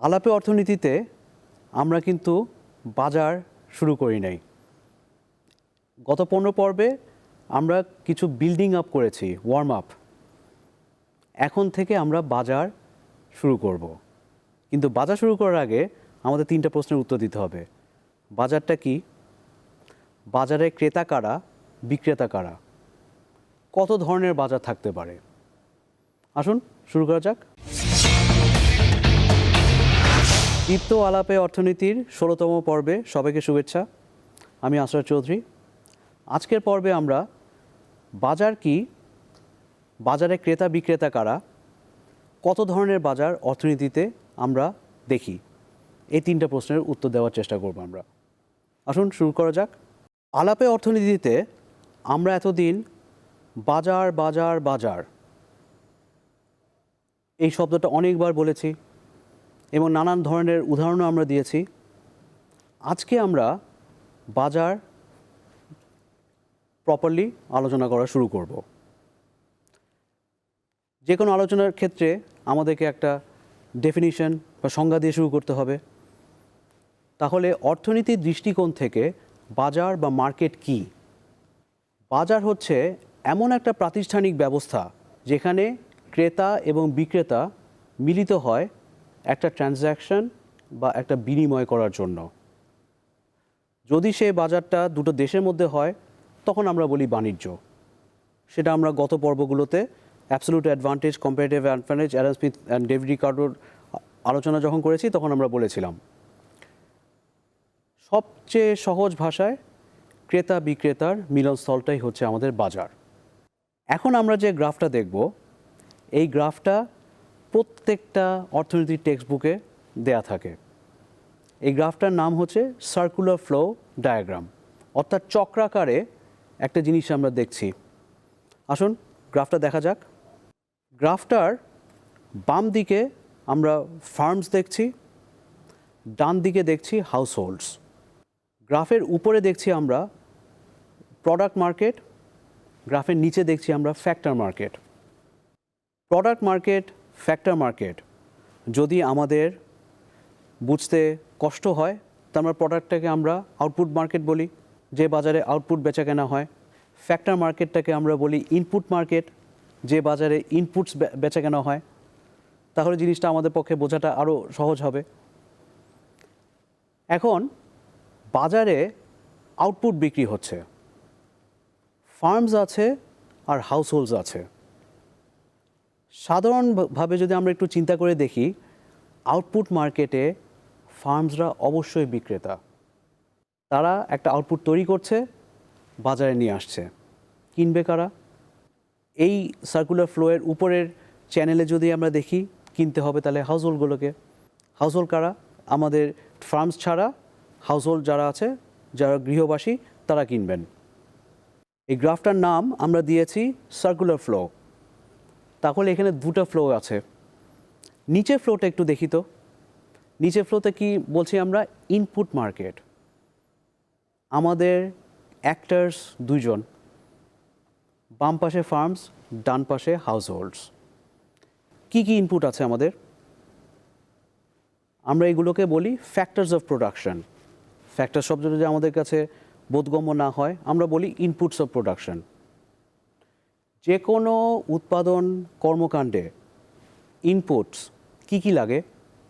আলাপে অর্থনীতিতে আমরা কিন্তু বাজার শুরু করি নাই। গত পনেরো পর্বে আমরা কিছু বিল্ডিং আপ করেছি ওয়ার্ম আপ এখন থেকে আমরা বাজার শুরু করব। কিন্তু বাজার শুরু করার আগে আমাদের তিনটা প্রশ্নের উত্তর দিতে হবে। বাজারটা কি? বাজারে ক্রেতা কারা? বিক্রেতা কারা? কত ধরনের বাজার থাকতে পারে? আসুন শুরু করা যাক। দীপ্ত আলাপে অর্থনীতির ষোলোতম পর্বে সবাইকে শুভেচ্ছা। আমি আশরাফ চৌধুরী। আজকের পর্বে আমরা বাজার কি, বাজারে ক্রেতা বিক্রেতা কারা, কত ধরনের বাজার অর্থনীতিতে আমরা দেখি, এই তিনটা প্রশ্নের উত্তর দেওয়ার চেষ্টা করব আমরা। আসুন শুরু করা যাক। আলাপে অর্থনীতিতে আমরা এতদিন বাজার বাজার বাজার, এই শব্দটা অনেকবার বলেছি। এবং নানান ধরনের উদাহরণও আমরা দিয়েছি। আজকে আমরা বাজার প্রপারলি আলোচনা করা শুরু করব। যে কোনো আলোচনার ক্ষেত্রে আমাদেরকে একটা ডেফিনিশন বা সংজ্ঞা দিয়ে শুরু করতে হবে। তাহলে অর্থনীতির দৃষ্টিকোণ থেকে বাজার বা মার্কেট কি? বাজার হচ্ছে এমন একটা প্রাতিষ্ঠানিক ব্যবস্থা যেখানে ক্রেতা এবং বিক্রেতা মিলিত হয় একটা ট্রানজ্যাকশন বা একটা বিনিময় করার জন্য। যদি সে বাজারটা দুটো দেশের মধ্যে হয়, তখন আমরা বলি বাণিজ্য। সেটা আমরা গত পর্বগুলোতে absolute advantage comparative advantage Adam Smith and David রিকার্ডোর আলোচনা যখন করেছি, তখন আমরা বলেছিলাম, সবচেয়ে সহজ ভাষায় ক্রেতা বিক্রেতার মিলনস্থলটাই হচ্ছে আমাদের বাজার। এখন আমরা যে গ্রাফটা দেখব, এই গ্রাফটা প্রত্যেকটা অর্থনীতির টেক্সট বুকে দেয়া থাকে। এই গ্রাফটার নাম হচ্ছে সার্কুলার ফ্লো ডায়াগ্রাম অর্থাৎ চক্রাকারে একটা জিনিস আমরা দেখছি। আসুন গ্রাফটা দেখা যাক। গ্রাফটার বাম দিকে আমরা ফার্মস দেখছি, ডান দিকে দেখছি হাউস হোল্ডস গ্রাফের উপরে দেখছি আমরা প্রোডাক্ট মার্কেট গ্রাফের নিচে দেখছি আমরা factor market product market factor market যদি আমাদের বুঝতে কষ্ট হয়, তা আমরা প্রোডাক্টটাকে আমরা আউটপুট মার্কেট বলি, যে বাজারে আউটপুট বেচা কেনা হয়। ফ্যাক্টর মার্কেটটাকে আমরা বলি ইনপুট মার্কেট যে বাজারে ইনপুটস বেচা কেনা হয়। তাহলে জিনিসটা আমাদের পক্ষে বোঝাটা আরও সহজ হবে। এখন, বাজারে আউটপুট বিক্রি হচ্ছে। ফার্মস আছে আর হাউসহোল্ডস আছে। সাধারণভাবে যদি আমরা একটু চিন্তা করে দেখি আউটপুট মার্কেটে ফার্মসরা অবশ্যই বিক্রেতা। তারা একটা আউটপুট তৈরি করছে, বাজারে নিয়ে আসছে। কিনবে কারা? এই সার্কুলার ফ্লোয়ের উপরের চ্যানেলে যদি আমরা দেখি, কিনতে হবে তাহলে হাউসহোল্ডগুলোকে হাউসহোল্ড কারা? আমাদের ফার্মস ছাড়া হাউসহোল্ড যারা আছে, যারা গৃহবাসী, তারা কিনবেন। এই গ্রাফটার নাম আমরা দিয়েছি সার্কুলার ফ্লো তাহলে এখানে দুটো ফ্লো আছে। নিচের ফ্লোটা একটু দেখি তো। নিচের ফ্লোতে কি বলছি আমরা? ইনপুট মার্কেট আমাদের অ্যাক্টার্স দুইজন। বাম পাশে ফার্মস ডান পাশে হাউস হোল্ডস কী কী ইনপুট আছে আমাদের? আমরা এগুলোকে বলি ফ্যাক্টরস অফ প্রোডাকশন ফ্যাক্টর শব্দ যদি আমাদের কাছে বোধগম্য না হয়, আমরা বলি ইনপুটস অফ প্রোডাকশন যে কোনো উৎপাদন কর্মকাণ্ডে ইনপুটস কি কি লাগে?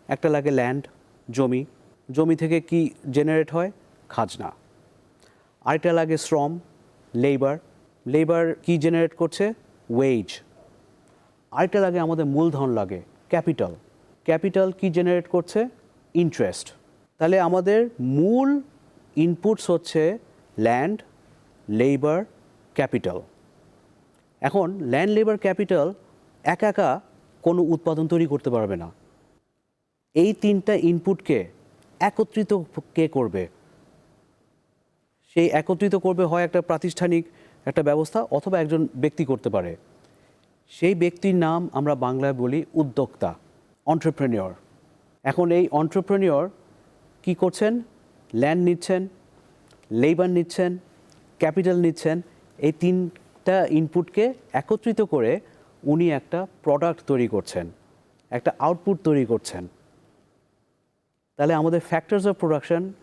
একটা লাগে ল্যান্ড জমি। জমি থেকে কি জেনারেট হয়? খাজনা। আরেকটা লাগে শ্রম লেবার লেবার কি জেনারেট করছে? ওয়েজ আরেকটা লাগে আমাদের মূলধন লাগে ক্যাপিটাল ক্যাপিটাল কি জেনারেট করছে? ইন্টারেস্ট তাহলে আমাদের মূল ইনপুটস হচ্ছে ল্যান্ড লেবার ক্যাপিটাল এখন ল্যান্ড লেবার ক্যাপিটাল একা একা কোনো উৎপাদন তৈরি করতে পারবে না। এই তিনটা ইনপুটকে একত্রিত কে করবে? সেই একত্রিত করবে হয় একটা প্রাতিষ্ঠানিক একটা ব্যবস্থা অথবা একজন ব্যক্তি করতে পারে। সেই ব্যক্তির নাম আমরা বাংলায় বলি উদ্যোক্তা অন্টারপ্রেনিয়র এখন এই অন্টারপ্রেনিয়র কি করছেন? ল্যান্ড নিচ্ছেন লেবার নিচ্ছেন ক্যাপিটাল নিচ্ছেন, এই তিনটা ইনপুটকে একত্রিত করে উনি একটা প্রোডাক্ট তৈরি করছেন, একটা আউটপুট তৈরি করছেন। তাহলে আমাদের ফ্যাক্টরস অফ প্রোডাকশন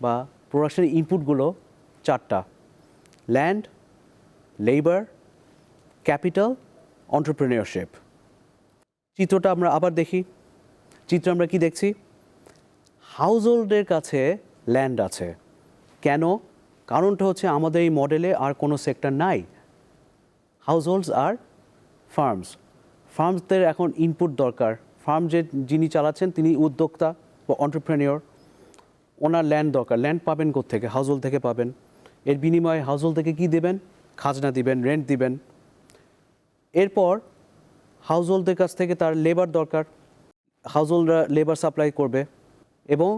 বা প্রোডাকশনের ইনপুটগুলো চারটা। ল্যান্ড লেবার ক্যাপিটাল অন্টারপ্রেনিয়রশিপ চিত্রটা আমরা আবার দেখি। চিত্র আমরা কি দেখছি? হাউস হোল্ডের কাছে ল্যান্ড আছে। কেন? কারণটা হচ্ছে আমাদের এই মডেলে আর কোনো সেক্টর নাই। হাউস হোল্ডস আর ফার্মস ফার্মসদের এখন ইনপুট দরকার। ফার্ম যে যিনি চালাচ্ছেন, তিনি উদ্যোক্তা বা অন্টারপ্রেনিয়র ওনার ল্যান্ড দরকার। ল্যান্ড পাবেন থেকে হাউস হোল্ড থেকে পাবেন। এর বিনিময়ে হাউস হোল্ড থেকে কী দেবেন? খাজনা দিবেন রেন্ট দিবেন। এরপর হাউস হোল্ডদের কাছ থেকে তার লেবার দরকার। হাউস হোল্ডরা লেবার সাপ্লাই করবে। এবং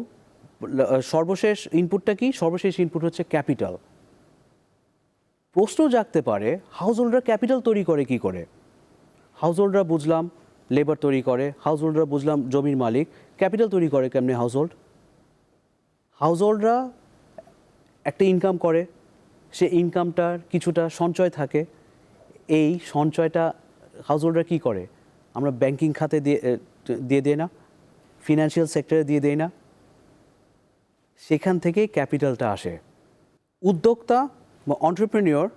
সর্বশেষ ইনপুটটা কি? সর্বশেষ ইনপুট হচ্ছে ক্যাপিটাল প্রশ্ন জাগতে পারে হাউস হোল্ডরা ক্যাপিটাল তৈরি করে কি করে? হাউস হোল্ডরা বুঝলাম লেবার তৈরি করে হাউস হোল্ডরা বুঝলাম জমির মালিক ক্যাপিটাল তৈরি করে কেমনি হাউস হোল্ড হাউস হোল্ডরা একটা ইনকাম করে, সে ইনকামটার কিছুটা সঞ্চয় থাকে, এই সঞ্চয়টা হাউস হোল্ডার কী করে? আমরা ব্যাংকিং খাতে দিয়ে দিয়ে দেয় না ফিনান্সিয়াল সেক্টরে দিয়ে দেয় না, সেখান থেকেই ক্যাপিটালটা আসে। উদ্যোক্তা বা অন্টারপ্রেনিয়র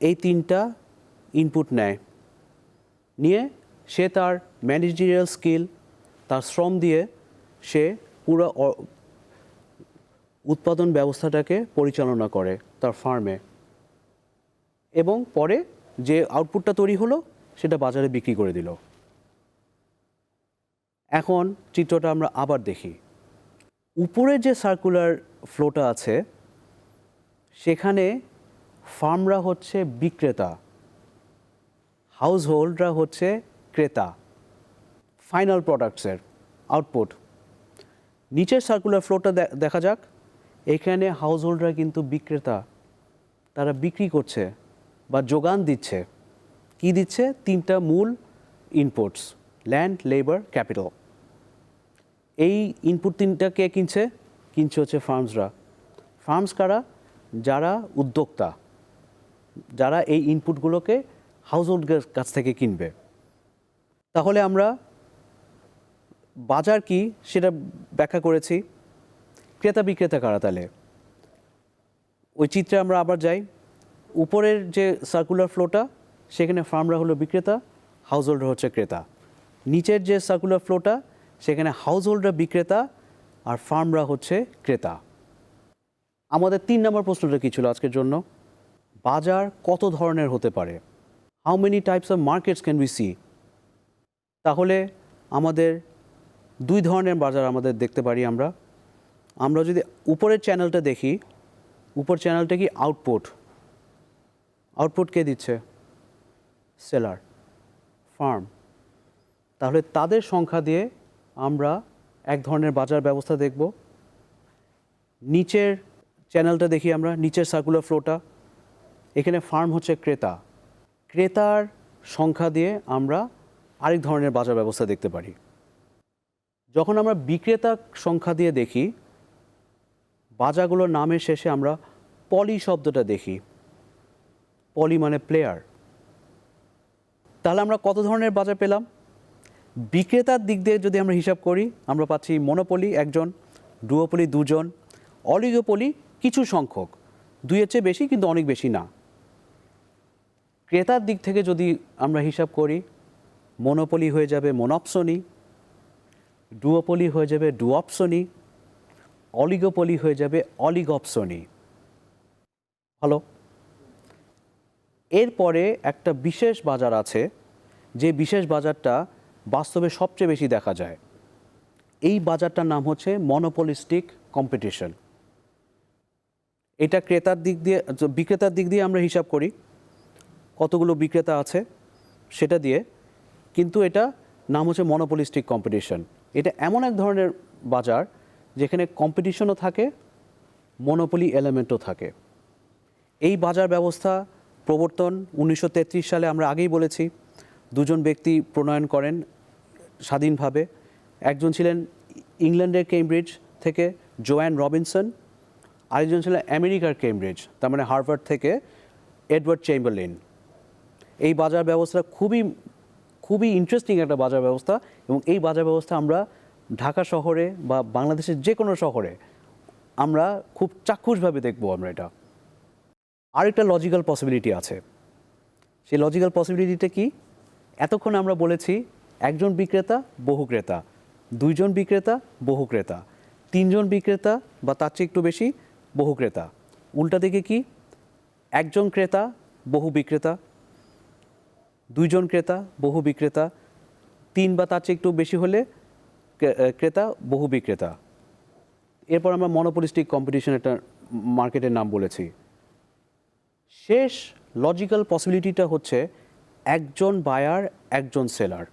এই তিনটা ইনপুট নেয়। নিয়ে সে তার ম্যানেজেরিয়াল স্কিল তার শ্রম দিয়ে সে পুরো উৎপাদন ব্যবস্থাটাকে পরিচালনা করে তার ফার্মে এবং পরে যে আউটপুটটা তৈরি হলো, সেটা বাজারে বিক্রি করে দিল। এখন চিত্রটা আমরা আবার দেখি। উপরে যে সার্কুলার ফ্লোটা আছে সেখানে ফার্মরা হচ্ছে বিক্রেতা হাউস হোল্ডরা হচ্ছে ক্রেতা ফাইনাল প্রোডাক্টসের আউটপুট নিচের সার্কুলার ফ্লোটা দেখা যাক। এখানে হাউস হোল্ডরা কিন্তু বিক্রেতা, তারা বিক্রি করছে বা যোগান দিচ্ছে। কি দিচ্ছে? তিনটা মূল ইনপুটস ল্যান্ড লেবার ক্যাপিটাল এই ইনপুট তিনটা কে কিনছে? কিনছে হচ্ছে ফার্মসরা ফার্মস কারা? যারা উদ্যোক্তা, যারা এই ইনপুটগুলোকে হাউস হোল্ডের কাছ থেকে কিনবে। তাহলে আমরা বাজার কি সেটা ব্যাখ্যা করেছি। ক্রেতা বিক্রেতা কারা তাহলে? ওই চিত্রে আমরা আবার যাই। উপরের যে সার্কুলার ফ্লোটা সেখানে ফার্মরা হলো বিক্রেতা হাউস হোল্ডার হচ্ছে ক্রেতা। নিচের যে সার্কুলার ফ্লোটা সেখানে হাউস বিক্রেতা আর ফার্মরা হচ্ছে ক্রেতা। আমাদের তিন নম্বর প্রশ্নটা কী ছিল আজকের জন্য? বাজার কত ধরনের হতে পারে? How many types of markets can we see তাহলে আমাদের দুই ধরনের বাজার আমাদের দেখতে পারি আমরা। আমরা যদি উপরের চ্যানেলটা দেখি, উপর চ্যানেলটা কি আউটপুট আউটপুট কে দিচ্ছে? সেলার ফার্ম তাহলে তাদের সংখ্যা দিয়ে আমরা এক ধরনের বাজার ব্যবস্থা দেখব। নিচের চ্যানেলটা দেখি আমরা, নিচের সার্কুলার ফ্লোটা এখানে ফার্ম হচ্ছে ক্রেতা। ক্রেতার সংখ্যা দিয়ে আমরা আরেক ধরনের বাজার ব্যবস্থা দেখতে পারি। যখন আমরা বিক্রেতা সংখ্যা দিয়ে দেখি, বাজারগুলোর নামের শেষে আমরা পলি শব্দটা দেখি। পলি মানে প্লেয়ার তাহলে আমরা কত ধরনের বাজার পেলাম? বিক্রেতার দিক দিয়ে যদি আমরা হিসাব করি, আমরা পাচ্ছি মনোপলি একজন ডুওপলি দুজন অলিগোপলি কিছু সংখ্যক, দুইয়ের চেয়ে বেশি কিন্তু অনেক বেশি না। ক্রেতার দিক থেকে যদি আমরা হিসাব করি মনোপলি হয়ে যাবে মনপসনি ডুওপলি হয়ে যাবে ডুঅপসনি অলিগোপলি হয়ে যাবে অলিগপসনি ভালো? এরপরে একটা বিশেষ বাজার আছে, যে বিশেষ বাজারটা বাস্তবে সবচেয়ে বেশি দেখা যায়। এই বাজারটার নাম হচ্ছে মনোপলিস্টিক কম্পিটিশন এটা ক্রেতার দিক দিয়ে বিক্রেতার দিক দিয়ে আমরা হিসাব করি, কতগুলো বিক্রেতা আছে সেটা দিয়ে, কিন্তু এটা নাম হচ্ছে মনোপলিস্টিক কম্পিটিশন এটা এমন এক ধরনের বাজার যেখানে কম্পিটিশনও থাকে মনোপলি এলিমেন্টও থাকে। এই বাজার ব্যবস্থা প্রবর্তন উনিশশো তেত্রিশ সালে আমরা আগেই বলেছি, দুজন ব্যক্তি প্রণয়ন করেন স্বাধীনভাবে। একজন ছিলেন ইংল্যান্ডের কেমব্রিজ থেকে জোয়ান রবিনসন আরেকজন ছিলেন আমেরিকার কেমব্রিজ, তার মানে হার্ভার্ড থেকে এডওয়ার্ড চেম্বারলিন। এই বাজার ব্যবস্থা খুবই খুবই ইন্টারেস্টিং একটা বাজার ব্যবস্থা এবং এই বাজার ব্যবস্থা আমরা ঢাকা শহরে বা বাংলাদেশের যে কোনো শহরে আমরা খুব চাক্ষুষভাবে দেখব আমরা এটা। আরেকটা লজিক্যাল পসিবিলিটি আছে। সেই লজিক্যাল পসিবিলিটিটা কি? এতক্ষণ আমরা বলেছি একজন বিক্রেতা, বহু ক্রেতা, দুইজন বিক্রেতা, বহু ক্রেতা, তিনজন বিক্রেতা বা তার চেয়ে একটু বেশি বহু ক্রেতা। উল্টা দিকে কি? একজন ক্রেতা, বহু বিক্রেতা। দুইজন ক্রেতা, বহু বিক্রেতা। তিন বা তার চেয়ে একটু বেশি হলে ক্রেতা, বহু বিক্রেতা। এরপর আমরা মনোপলিস্টিক কম্পিটিশন একটা মার্কেটের নাম বলেছি। শেষ লজিক্যাল পসিবিলিটিটা হচ্ছে একজন বায়ার একজন সেলার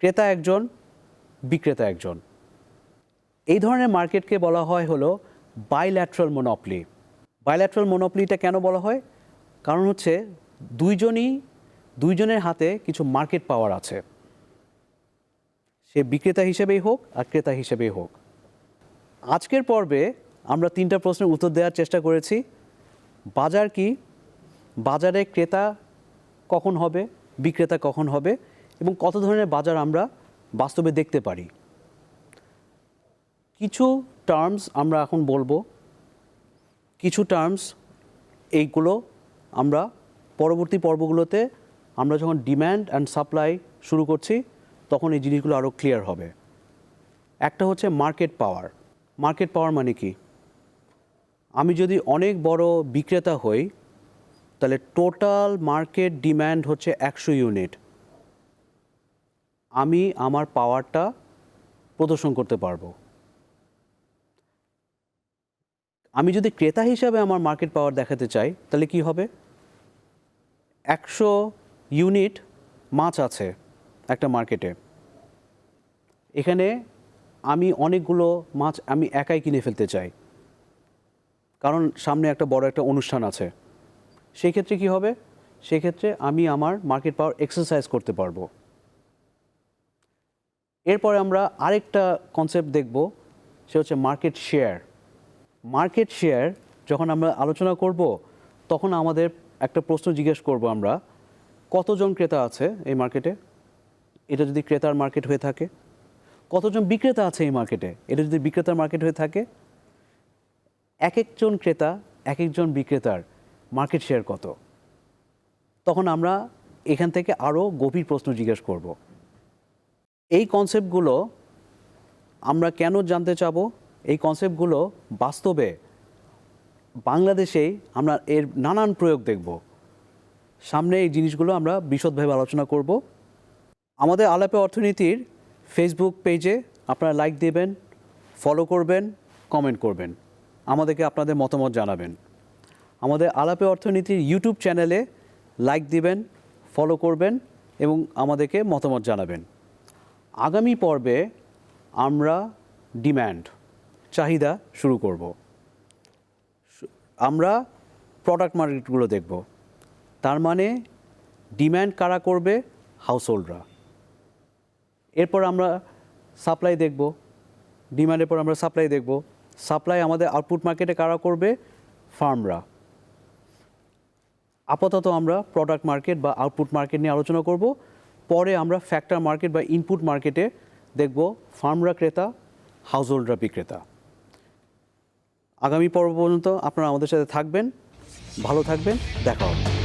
ক্রেতা একজন, বিক্রেতা একজন। এই ধরনের মার্কেটকে বলা হয় হলো বাইল্যাট্রাল মোনোপলি বাইল্যাট্রাল মোনোপলিটা কেন বলা হয়? কারণ হচ্ছে দুইজনই, দুইজনের হাতে কিছু মার্কেট পাওয়ার আছে। সে বিক্রেতা হিসেবেই হোক আর ক্রেতা হিসেবেই হোক। আজকের পর্বে আমরা তিনটা প্রশ্নের উত্তর দেওয়ার চেষ্টা করেছি। বাজার কি? বাজারে ক্রেতা কখন হবে? বিক্রেতা কখন হবে? এবং কত ধরনের বাজার আমরা বাস্তবে দেখতে পারি? কিছু টার্মস আমরা এখন বলব। কিছু টার্মস এইগুলো আমরা পরবর্তী পর্বগুলোতে আমরা যখন ডিম্যান্ড অ্যান্ড সাপ্লাই শুরু করছি, তখন এই জিনিসগুলো আরও ক্লিয়ার হবে। একটা হচ্ছে মার্কেট পাওয়ার মার্কেট পাওয়ার মানে কি? আমি যদি অনেক বড় বিক্রেতা হই, তাহলে টোটাল মার্কেট ডিম্যান্ড হচ্ছে একশো ইউনিট আমি আমার পাওয়ারটা প্রদর্শন করতে পারব। আমি যদি ক্রেতা হিসাবে আমার মার্কেট পাওয়ার দেখাতে চাই, তাহলে কি হবে? একশো ইউনিট মাছ আছে একটা মার্কেটে এখানে আমি অনেকগুলো মাছ আমি একাই কিনে ফেলতে চাই। কারণ সামনে একটা বড় একটা অনুষ্ঠান আছে। সেই ক্ষেত্রে কি হবে? সেক্ষেত্রে আমি আমার মার্কেট পাওয়ার এক্সারসাইজ করতে পারব। এরপরে আমরা আরেকটা কনসেপ্ট দেখব, সে হচ্ছে মার্কেট শেয়ার মার্কেট শেয়ার যখন আমরা আলোচনা করব, তখন আমাদের একটা প্রশ্ন জিজ্ঞেস করব আমরা, কতজন ক্রেতা আছে এই মার্কেটে এটা যদি ক্রেতার মার্কেট হয়ে থাকে, কতজন বিক্রেতা আছে এই মার্কেটে এটা যদি বিক্রেতার মার্কেট হয়ে থাকে এক একজন ক্রেতা এক একজন বিক্রেতার মার্কেট শেয়ার কত? তখন আমরা এখান থেকে আরও গভীর প্রশ্ন জিজ্ঞেস করব। এই কনসেপ্টগুলো আমরা কেন জানতে চাবো? এই কনসেপ্টগুলো বাস্তবে বাংলাদেশেই আমরা এর নানান প্রয়োগ দেখব। সামনে এই জিনিসগুলো আমরা বিশদভাবে আলোচনা করব। আমাদের আলাপে অর্থনীতির ফেসবুক পেজে আপনারা লাইক দেবেন ফলো করবেন কমেন্ট করবেন। আমাদেরকে আপনাদের মতামত জানাবেন। আমাদের আলাপে অর্থনীতির ইউটিউব চ্যানেলে লাইক দিবেন ফলো করবেন এবং আমাদেরকে মতামত জানাবেন। আগামী পর্বে আমরা ডিম্যান্ড চাহিদা শুরু করব। আমরা প্রোডাক্ট মার্কেটগুলো দেখব। তার মানে ডিম্যান্ড কারা করবে? হাউসহোল্ডরা এরপর আমরা সাপ্লাই দেখব। ডিম্যান্ডের পর আমরা সাপ্লাই দেখব। সাপ্লাই আমাদের আউটপুট মার্কেটে কারা করবে? ফার্মরা আপাতত আমরা প্রোডাক্ট মার্কেট বা আউটপুট মার্কেট নিয়ে আলোচনা করব। পরে আমরা ফ্যাক্টর মার্কেট বা ইনপুট মার্কেটে দেখব ফার্মরা ক্রেতা হাউসহোল্ডরা বিক্রেতা। আগামী পর্ব পর্যন্ত আপনারা আমাদের সাথে থাকবেন ভালো থাকবেন দেখা হবে।